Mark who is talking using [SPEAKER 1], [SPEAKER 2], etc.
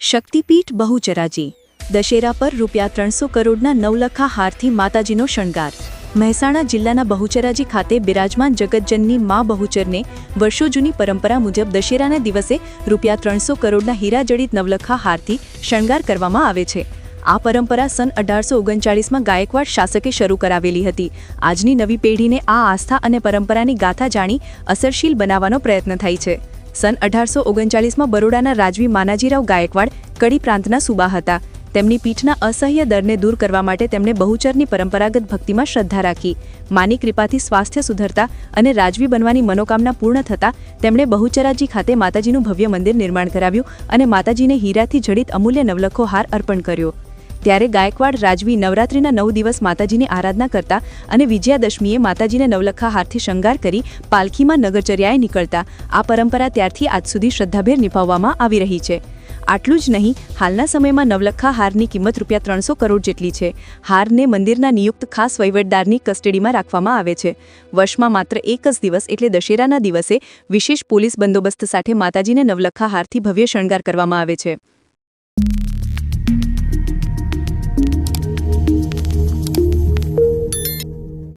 [SPEAKER 1] શક્તિપીઠ બહુચરાજી. દશેરા પર રૂપિયા ત્રણસો કરોડના નવલખા હારથી માતાજીનો શણગાર. મહેસાણા જિલ્લાના બહુચરાજી ખાતે બિરાજમાન જગતજનની મા બહુચરને વર્ષો જૂની પરંપરા મુજબ દશેરાના દિવસે રૂપિયા ત્રણસો કરોડના હીરાજડિત નવલખા હારથી શણગાર કરવામાં આવે છે. આ પરંપરા સન અઢારસો ઓગણચાળીસમાં ગાયકવાડ શાસકે શરૂ કરાવેલી હતી. આજની નવી પેઢીને આ આસ્થા અને પરંપરાની ગાથા જાણી અસરશીલ બનાવવાનો પ્રયત્ન થાય છે. સન અઢારસો ઓગણચાલીસમાં બરોડાના રાજવી માનાજીરાવ ગાયકવાડ કડી પ્રાંતના સુબા હતા. તેમની પીઠના અસહ્ય દરને દૂર કરવા માટે તેમણે બહુચરની પરંપરાગત ભક્તિમાં શ્રદ્ધા રાખી. માની કૃપાથી સ્વાસ્થ્ય સુધરતા અને રાજવી બનવાની મનોકામના પૂર્ણ થતાં તેમણે બહુચરાજી ખાતે માતાજીનું ભવ્ય મંદિર નિર્માણ કરાવ્યું અને માતાજીને હીરાથી જડિત અમૂલ્ય નવલખો હાર અર્પણ કર્યો. ત્યારે ગાયકવાડ રાજવી નવરાત્રિના નવ દિવસ માતાજીની આરાધના કરતા અને વિજયાદશમીએ માતાજીને નવલખા હારથી શણગાર કરી પાલખીમાં નગરચર્યાએ નીકળતા. આ પરંપરા ત્યારથી આજ સુધી શ્રદ્ધાભેર નિભાવવામાં આવી રહી છે. આટલું જ નહીં, હાલના સમયમાં નવલખા હારની કિંમત રૂપિયા ત્રણસો કરોડ જેટલી છે. હારને મંદિરના નિયુક્ત ખાસ વહીવટદારની કસ્ટડીમાં રાખવામાં આવે છે. વર્ષમાં માત્ર એક જ દિવસ એટલે દશેરાના દિવસે વિશેષ પોલીસ બંદોબસ્ત સાથે માતાજીને નવલખા હારથી ભવ્ય શણગાર કરવામાં આવે છે.